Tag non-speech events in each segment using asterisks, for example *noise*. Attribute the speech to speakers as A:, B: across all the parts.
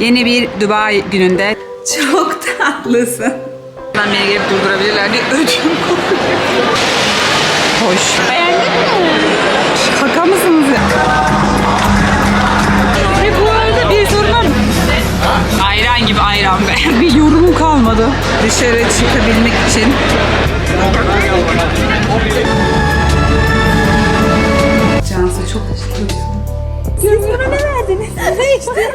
A: Yeni bir Dubai gününde çok tatlısın. Ben beni gelip durdurabilirler diye ödüm kopuyor. Hoş. Beğendin mi? Şaka mısınız ya? Ve bu arada bir sorunum. Ayran gibi ayran be. *laughs* Bir yorumum kalmadı. Dışarı çıkabilmek için. Cansu çok Yorumlara ne verdiniz? Ne işte?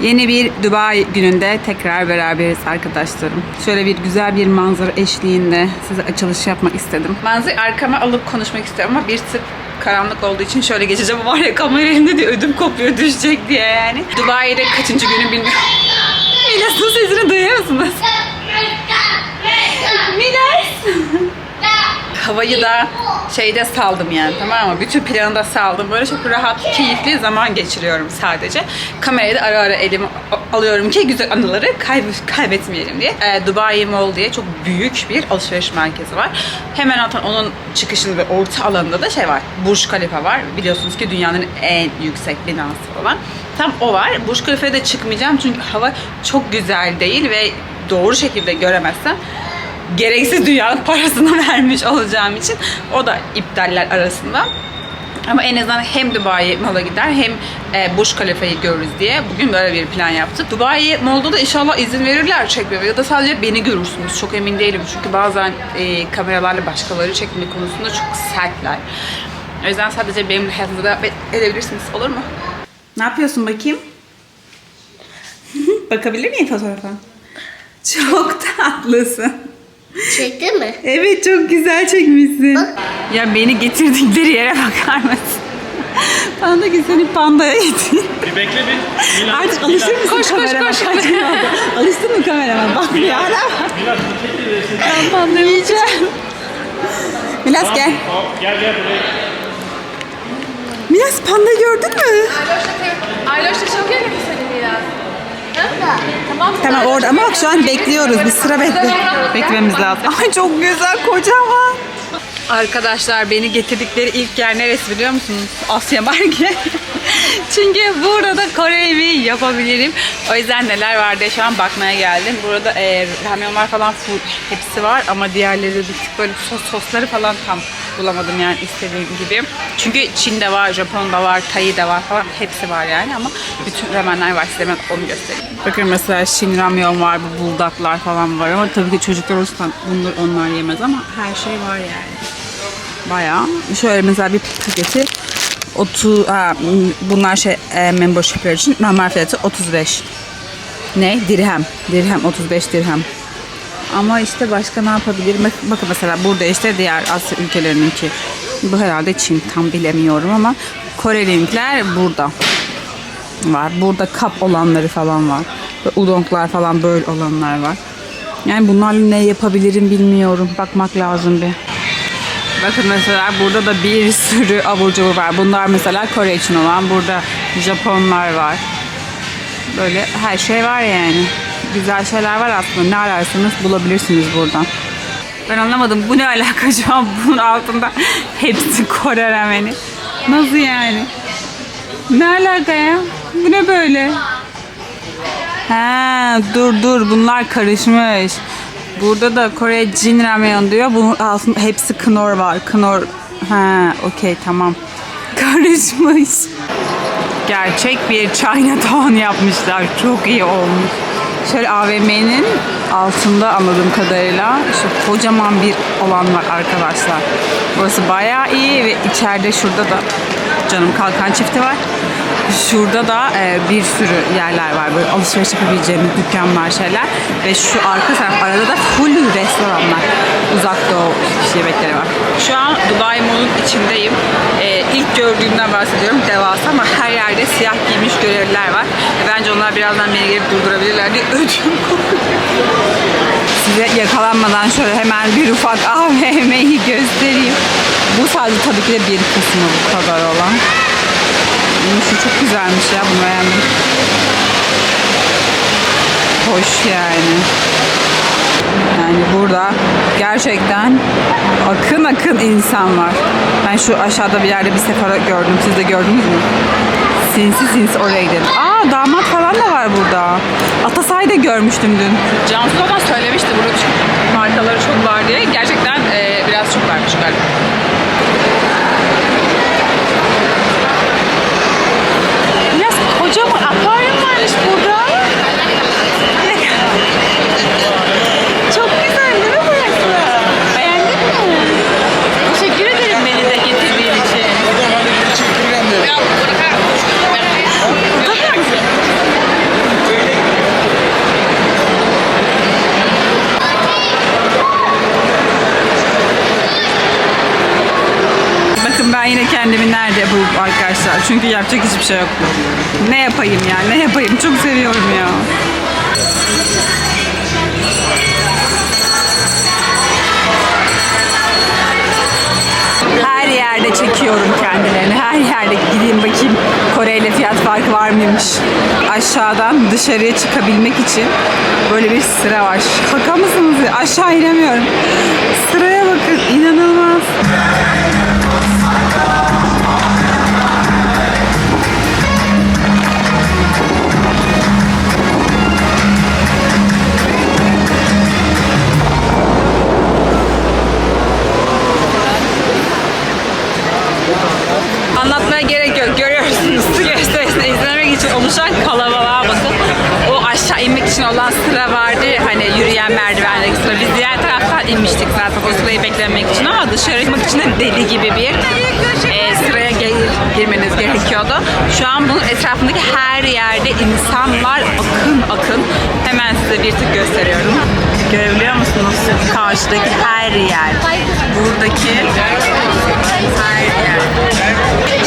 A: Yeni bir Dubai gününde tekrar beraberiz arkadaşlarım. Şöyle bir güzel bir manzara eşliğinde size açılış yapmak istedim. Manzarayı arkama alıp konuşmak istiyorum ama bir tık karanlık olduğu için şöyle geçeceğim. *laughs* Var ya kamera elimde diye ödüm kopuyor düşecek diye yani. Dubai'de kaçıncı günü bilmiyorum. *laughs* Milas'ın sesini duyuyor musunuz? Milas! *laughs* Havayı da şeyde saldım yani tamam mı? Bütün planı da saldım. Böyle çok rahat, keyifli zaman geçiriyorum sadece. Kamerayı da ara ara elime a- alıyorum ki güzel anıları kayb- kaybetmeyelim diye. Ee, Dubai Mall diye çok büyük bir alışveriş merkezi var. Hemen zaten onun çıkışında ve orta alanında da şey var. Burj Khalifa var. Biliyorsunuz ki dünyanın en yüksek binası olan. Tam o var. Burj Khalifa'ya da çıkmayacağım çünkü hava çok güzel değil ve doğru şekilde göremezsem gereksiz dünyanın parasını *laughs* vermiş olacağım için o da iptaller arasında. Ama en azından hem Dubai Mall'a gider hem e, Burj Khalifa'yı görürüz diye bugün böyle bir plan yaptık. Dubai Mall'da da inşallah izin verirler çekmeme ya da sadece beni görürsünüz. Çok emin değilim çünkü bazen e, kameralarla başkaları çekme konusunda çok sertler. O yüzden sadece benimle hayatınızda devam edebilirsiniz. Olur mu? Ne yapıyorsun bakayım? *laughs* Bakabilir miyim fotoğrafa? Çok tatlısın.
B: Çekti mi?
A: Evet çok güzel çekmişsin. Ya beni getirdikleri yere bakar mısın? Bana da ki seni pandaya getir.
C: Bir bekle bir. Milan,
A: Artık alışır mısın
B: Koş, koş,
A: kamerama?
B: koş.
A: Gün oldu? Alıştın mı kamerama? Bak bir ara.
C: Milan resim.
A: Ben pandayı yiyeceğim. Milas gel.
C: Gel gel buraya.
A: Milas panda gördün mü?
D: Ayloş'ta çok yakın. Tamam.
A: Orada ama bak şu an bekliyoruz. Bir sıra bekle. Beklememiz lazım. Ay çok güzel kocaman. Arkadaşlar beni getirdikleri ilk yer neresi biliyor musunuz? Asya Market. *laughs* Çünkü burada Kore yemeği yapabilirim. O yüzden neler var diye şu an bakmaya geldim. Burada e, ramyonlar falan full hepsi var ama diğerleri bir tık böyle sos sosları falan tam bulamadım yani istediğim gibi. Çünkü Çin'de var, Japon'da var, Tay'da var falan hepsi var yani ama bütün ramenler var size ben onu göstereyim. Bakın mesela Shin ramyon var, bu buldaklar falan var ama tabii ki çocuklar olursa bunlar onlar yemez ama her şey var yani. Bayağı. Şöyle mesela bir paketi 30 ha, bunlar şey e, membershipler için normal fiyatı 35. Ne? Dirhem. Dirhem 35 dirhem. Ama işte başka ne yapabilirim? Bak- Bakın mesela burada işte diğer Asya ülkelerininki. Bu herhalde Çin tam bilemiyorum ama Korelinkler burada var. Burada kap olanları falan var. Ve udonglar falan böyle olanlar var. Yani bunlarla ne yapabilirim bilmiyorum. Bakmak lazım bir. Bakın mesela burada da bir *laughs* sürü abur cubur var. Bunlar mesela Kore için olan. Burada Japonlar var. Böyle her şey var yani. Güzel şeyler var aslında. Ne ararsanız bulabilirsiniz buradan. Ben anlamadım. Bu ne alaka şu an *laughs* bunun altında hepsi Kore rameni. Nasıl yani? Ne alaka ya? Bu ne böyle? Ha dur dur bunlar karışmış. Burada da Kore Jin Ramyeon diyor. Bunun altında hepsi Knorr var. Knorr ha okey tamam. *laughs* Karışmış. Gerçek bir Chinatown yapmışlar. Çok iyi olmuş. Şöyle AVM'nin altında anladığım kadarıyla şu kocaman bir alan var arkadaşlar. Burası bayağı iyi ve içeride şurada da canım kalkan çifti var. Şurada da e, bir sürü yerler var böyle alışveriş yapabileceğimiz dükkanlar şeyler ve şu arka taraf arada da full restoranlar. Uzak doğu yemekleri var. Şu an Dubai Mall'un içindeyim. E, ilk gördüğümden bahsediyorum. Devasa ama her yerde siyah giymiş görevliler var. E, bence onlar birazdan beni gelip durdurabilirler diye ödüm. Size yakalanmadan şöyle hemen bir ufak *laughs* AVM'yi göstereyim. Bu sadece tabii ki de bir kısmı bu kadar olan. Şu çok güzelmiş ya bunu beğendim. Hoş yani. Yani burada gerçekten akın akın insan var. Ben şu aşağıda bir yerde bir Sephora gördüm. Siz de gördünüz mü? Sinsi sinsi oraya gidelim. Aa damat falan da var burada. Atasay'da görmüştüm dün. Cansu ama söylemişti burada markaları çok var diye. Gerçekten e, biraz çok varmış galiba. Biraz kocaman akvaryum varmış burada. Çok güzel değil mi burası? Beğendin mi? Teşekkür ederim beni de getirdiğin için. Bakın ben yine kendimi nerede buldum arkadaşlar. Çünkü yapacak hiçbir şey yok. Ne yapayım ya? Ne yapayım? Çok seviyorum ya. Her yerde çekiyorum kendilerini. Her yerde gideyim bakayım Kore ile fiyat farkı var mıymış. Aşağıdan dışarıya çıkabilmek için böyle bir sıra var. Şaka mısınız? Aşağı inemiyorum. Sıraya bakın. inanılmaz. Oluşan kalabalığa bakın. O aşağı inmek için olan sıra vardı ya, hani yürüyen merdivenlik sıra. Biz diğer taraftan inmiştik zaten o sırayı beklemek için ama dışarı çıkmak için de deli gibi bir e, sıraya gel- girmeniz. Şu an bunun etrafındaki her yerde insanlar akın akın. Hemen size bir tık gösteriyorum. Görebiliyor musunuz? Karşıdaki her yer. Buradaki her yer.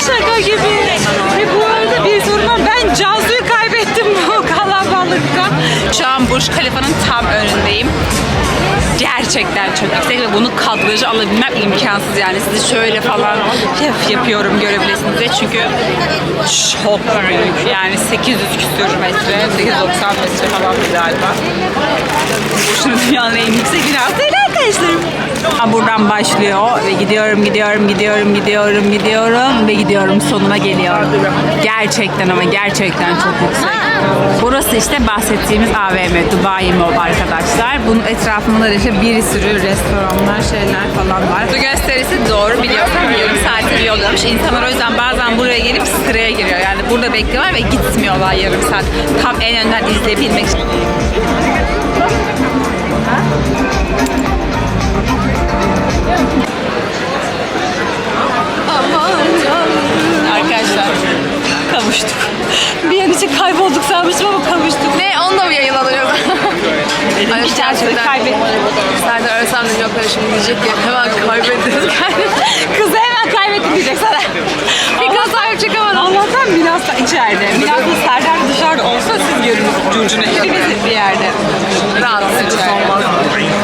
A: Şaka gibi. Ve bu arada bir sorun var. Ben Cansu'yu kaybettim bu *laughs* kalabalıkta. Şu an Burj Khalifa'nın tam önündeyim. Gerçekten çok yüksek ve bunu kadrajı alabilmem imkansız yani. Sizi şöyle falan yap- yapıyorum görebilirsiniz diye. Çünkü çok büyük. Yani 800 küsür metre 890 metre falan galiba. Şunu dünyanın en yüksek binası. Değil arkadaşlarım buradan başlıyor. Ve gidiyorum gidiyorum gidiyorum gidiyorum gidiyorum. Ve gidiyorum sonuna geliyorum. Gerçekten ama gerçekten çok yüksek. Burası işte bahsettiğimiz AVM Dubai Mall arkadaşlar. Bunun etrafında da işte bir sürü restoranlar şeyler falan var. Bu gösterisi doğru biliyorsam yarım saatlik bir insanlar. O yüzden bazen buraya gelip sıraya giriyor. Yani burada bekliyorlar ve gitmiyorlar yarım saat. Tam en önden izleyebilmek için Arkadaşlar kavuştuk. Bir an için kaybolduk sanmıştım ama kavuştuk.
D: Ne? Onu da mı yayınlanıyor? *laughs* Ay,
A: ki Cansu'yu kaybettim.
D: Serdar Özlem'le yok öyle şimdi diyecek ki hemen kaybettiniz *laughs*
A: Kızı hemen kaybettim diyecek sana.
D: Birkaç sahip çıkamadım.
A: Allah'tan Milas da içeride. Milas'la Serdar dışarıda olsa siz görürsünüz Curcun'u. İkimiz bir yerde.
D: Rahatsız olmaz.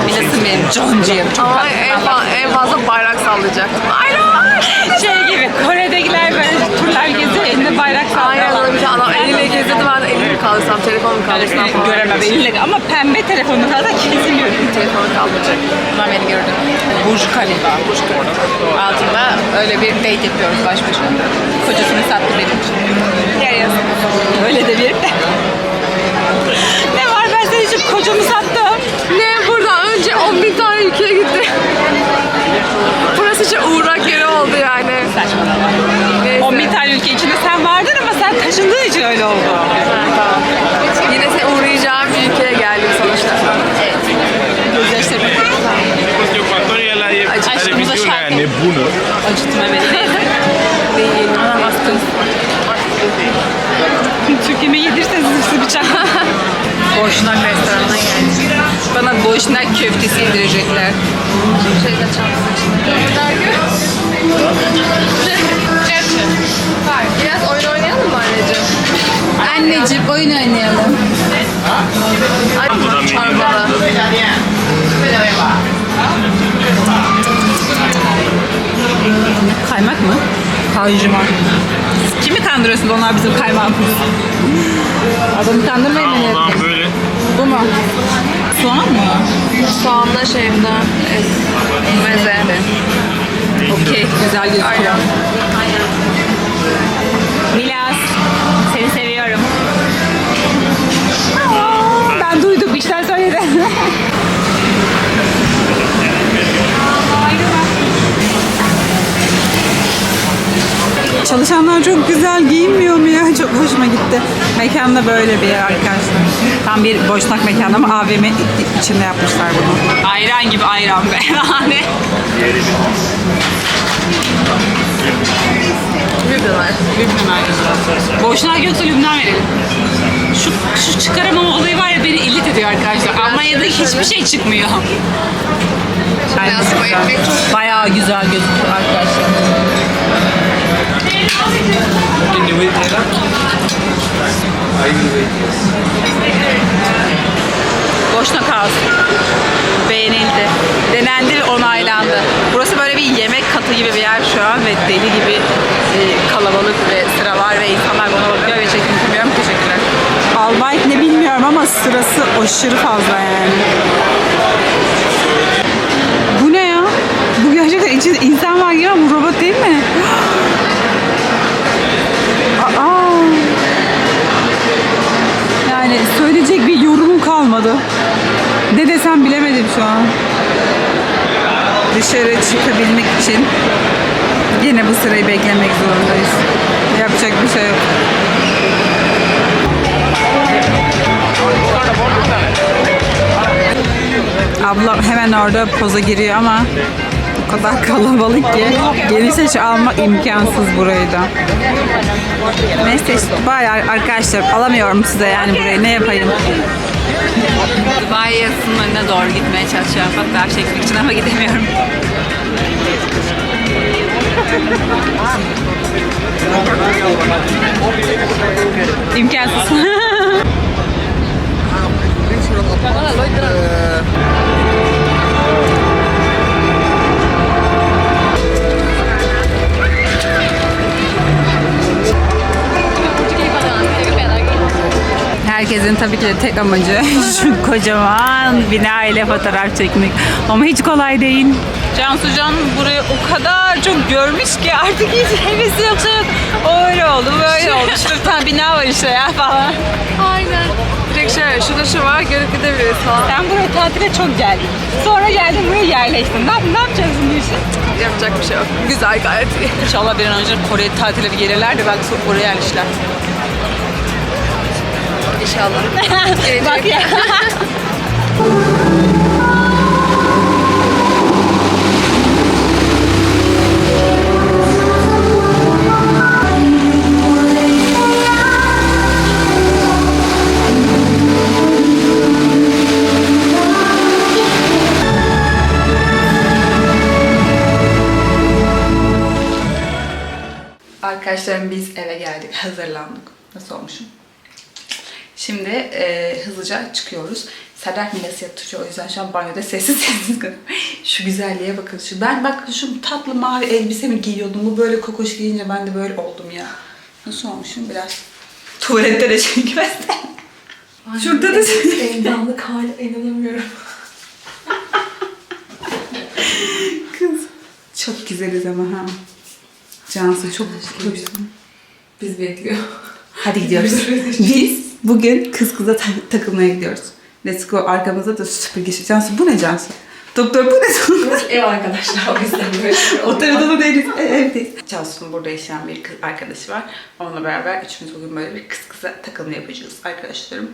A: Milas'ım benim John'cuyum. Çok
D: Ama en, fa- en fazla bayrak sallayacaktım. Aynen.
A: Şey gibi Kore'dekiler turlar geziyor elinde bayrak
D: Aynen
A: sallıyorlar.
D: eliyle gezdirdi ben de elimi kaldırsam, telefonu kaldırsam falan.
A: Göremem eliyle ama pembe telefonu kadar kesin görürüm.
D: Telefonu kaldıracak.
A: Bunlar beni gördü. Burj Khalifa. Burj Khalifa. Altında öyle bir date yapıyoruz baş başa. Kocasını sattı benim için. Öyle de bir Boşnak köftesi yedirecekler.
D: Şeyde Var. Biraz oyun oynayalım mı anneciğim?
A: Anneciğim oyun oynayalım.
D: Ay, çorbalı.
A: Kaymak mı? Kaymak. Kimi kandırıyorsunuz? Onlar bizim kaymağımız. Adamı kandırmayın.
C: Allah'ım böyle.
A: Bu mu? Soğan mı?
D: Soğanla şeyimde meze.
A: Okey, güzel gözüküyor.
D: Aynen.
A: Çalışanlar çok güzel giyinmiyor mu ya? *laughs* Çok hoşuma gitti. Mekan da böyle bir yer arkadaşlar. Tam bir boşnak mekan ama AVM içinde yapmışlar bunu. Ayran gibi ayran be. *laughs* Hani
D: Lübnanlar.
A: Lübnan Boşnak yoksa Lübnan verelim. Şu, şu çıkaramama olayı var ya beni illit ediyor arkadaşlar. Almanya'da hiçbir şey çıkmıyor. Bayağı güzel gözüküyor arkadaşlar.
C: Can you wait there? I will wait, yes.
A: Boşnak House. Beğenildi. Denendi ve onaylandı. Burası böyle bir yemek katı gibi bir yer şu an ve deli gibi e, kalabalık ve sıra var ve insanlar bana bakıyor ve çekim bilmiyorum. Teşekkürler. Albay ne bilmiyorum ama sırası aşırı fazla yani. Bu ne ya? Bu gerçekten içinde insan var ya bu robot değil mi? Yani söyleyecek bir yorumum kalmadı. Ne desem bilemedim şu an. Dışarı çıkabilmek için yine bu sırayı beklemek zorundayız. Yapacak bir şey yok. Ablam hemen orada poza giriyor ama o kadar kalabalık ki geniş açı almak imkansız burayı da. Neyse işte bayağı arkadaşlar alamıyorum size yani burayı ne yapayım. Dubai yasının önüne doğru gitmeye çalışıyorum fotoğraf çekmek için ama gidemiyorum. İmkansız. *laughs* *laughs* Herkesin tabii ki de tek amacı *laughs* şu kocaman bina ile fotoğraf çekmek. Ama hiç kolay değil. Cansu Can burayı o kadar çok görmüş ki artık hiç hevesi yok şey yok. O öyle oldu böyle *laughs* oldu. Şurada bir tane bina var işte ya falan.
D: Aynen. Direkt şöyle şurada şu var görüp gidebiliriz falan.
A: Sen buraya tatile çok geldin. Sonra geldin buraya yerleştin. Ne, ne yapacaksın bu işi?
D: Yapacak bir şey yok. Güzel gayet iyi.
A: İnşallah bir an önce Kore'ye tatile bir gelirler de belki sonra Kore'ye yerleşirler.
D: İnşallah. *laughs*
A: Bak ya. Arkadaşlarım biz eve geldik, hazırlandık. Nasıl olmuşum? Şimdi e, hızlıca çıkıyoruz. Serdar Milas yatırıyor o yüzden şu an banyoda sessiz sessiz. *laughs* Şu güzelliğe bakın. Şu, ben bak şu tatlı mavi elbisemi giyiyordum. Bu böyle kokoş giyince ben de böyle oldum ya. Nasıl olmuşum biraz? Tuvalette de çünkü ben *laughs* Şurada da
D: Endamlık hala inanamıyorum. *laughs*
A: Kız. Çok güzeliz ama ha. Cansu çok hoşsun.
D: Biz bekliyor.
A: Hadi gidiyoruz. Biz bugün kız kıza ta- takılmaya gidiyoruz. Let's go. Arkamızda da süpürge. Cansu bu ne Cansu? Doktor bu ne?
D: Ev arkadaşlar o yüzden böyle.
A: Odada değiliz. e, Evdeyiz. Cansu'nun burada yaşayan bir kız arkadaşı var. Onunla beraber üçümüz bugün böyle bir kız kıza takılma yapacağız arkadaşlarım.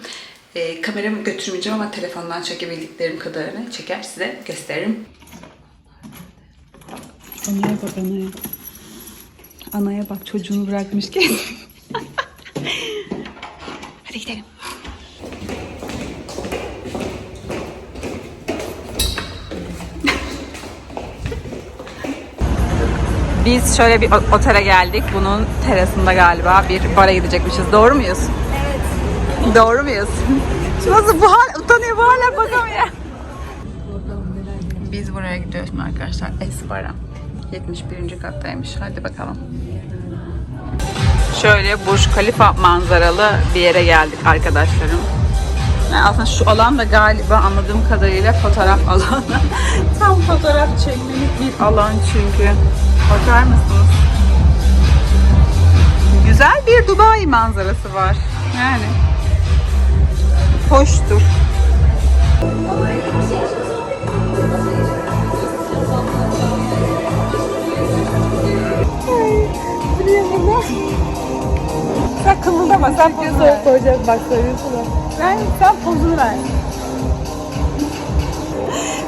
A: Ee, kameramı götürmeyeceğim ama telefondan çekebildiklerim kadarını çeker size gösteririm. Anaya bak anaya. Anaya bak çocuğunu bırakmış ki. *laughs* Hadi gidelim. Biz şöyle bir otele geldik. Bunun terasında galiba bir bara gidecekmişiz. Doğru muyuz? Evet. Doğru muyuz? Şu Nasıl bu hal utanıyor bu hala bakamıyor. Biz buraya gidiyoruz arkadaşlar. Esbara. 71. kattaymış. Hadi bakalım. Şöyle Burj Khalifa manzaralı bir yere geldik arkadaşlarım. Yani aslında şu alan da galiba anladığım kadarıyla fotoğraf *laughs* alanı. Tam fotoğraf çekmelik bir alan çünkü. Bakar mısınız? Güzel bir Dubai manzarası var. Yani hoştur. Sen kımıldama, sen pozunu ver.
D: koyacağız bak söylüyorsun.
A: Sen, sen pozunu ver.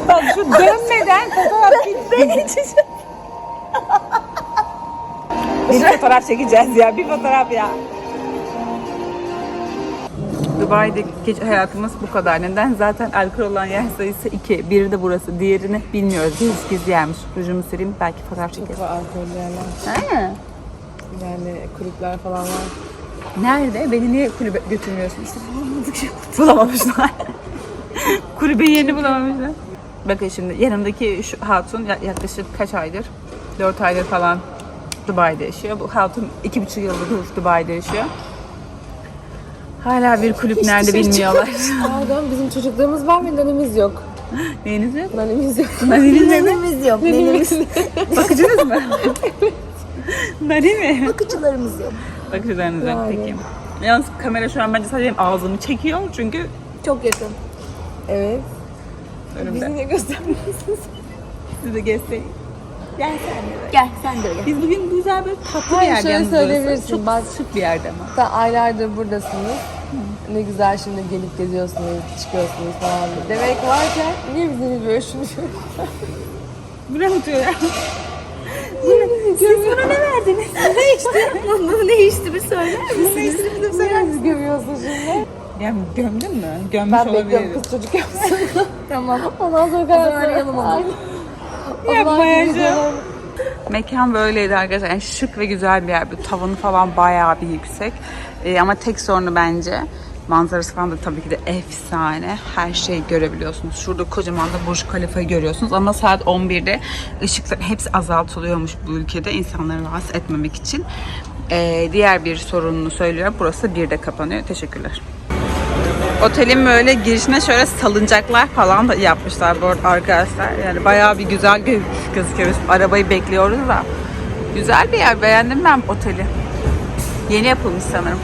A: Bak şu dönmeden fotoğraf bitmeyecek. bir fotoğraf çekeceğiz ya, bir fotoğraf ya. Dubai'de gece hayatımız bu kadar. Neden? Zaten alkol olan yer sayısı iki. Biri de burası. Diğerini bilmiyoruz. Gizli gizli yermiş. Rujumu süreyim belki fotoğraf çekeriz.
D: Var alkollü yerler.
A: Ha.
D: Yani kulüpler falan var.
A: Nerede? Beni niye kulübe götürmüyorsun? İşte bulamadık şey. *laughs* Bulamamışlar. *laughs* Kulübeyi yeni bulamamışlar. Bakın şimdi yanımdaki şu hatun ya- yaklaşık kaç aydır? 4 aydır falan Dubai'de yaşıyor. Bu hatun iki buçuk yıldır Dubai'de yaşıyor. Hala bir kulüp nerede bilmiyorlar. *laughs*
D: Pardon bizim çocukluğumuz var mı? Nanemiz yok.
A: Neyiniz yok?
D: Nanemiz yok.
A: Naneniz yok. Naneniz yok. Bakıcınız mı? Nani mi?
B: Bakıcılarımız yok.
A: Bakıcılarınız yok peki. Yalnız kamera şu an bence sadece benim ağzımı çekiyor çünkü
B: Çok yakın.
D: Evet.
A: önümde.
D: Bizi niye göstermiyorsunuz?
A: Size göstereyim.
B: Gel sen de. Gel sen de gel.
A: Biz bugün güzel böyle tatlı bir
D: Hayır,
A: yerde
D: şöyle
A: yalnız burası.
D: söyleyebilirsin.
A: Çok
D: Bak-
A: şık bir yerde ama.
D: Sen aylardır buradasınız. Ne güzel şimdi gelip geziyorsunuz, çıkıyorsunuz falan. Demek varken niye bizi böyle şunu
A: ya? *laughs* Siz bana ne verdiniz? *laughs* ne işte?
B: Bunu ne içti bir söyler misin?
A: Ne işte bizim söyler
D: Niye bizi gömüyorsun şimdi?
A: Ya gömdün mü? Gömmüş
D: Ben bekliyorum
A: olabilirim.
D: kız çocuk yapsın. *laughs*
B: Tamam.
D: Ondan sonra karar
B: arayalım onu.
D: Aynen. O
A: Yapma
D: zaman
A: ya.
D: gidiyorlar.
A: Mekan böyleydi arkadaşlar. Yani şık ve güzel bir yer. Bir tavanı falan bayağı bir yüksek. Ee, ama tek sorunu bence manzarası falan da tabii ki de efsane. Her şeyi görebiliyorsunuz. Şurada kocaman da Burj Khalifa'yı görüyorsunuz. Ama saat 11'de ışıklar hepsi azaltılıyormuş bu ülkede insanları rahatsız etmemek için. Ee, diğer bir sorununu söylüyorum. Burası 1'de kapanıyor. Teşekkürler. Otelin böyle girişine şöyle salıncaklar falan da yapmışlar bu arada arkadaşlar. Yani bayağı bir güzel gö- gözüküyor. Biz Arabayı bekliyoruz da. Güzel bir yer. Beğendim ben oteli. Yeni yapılmış sanırım.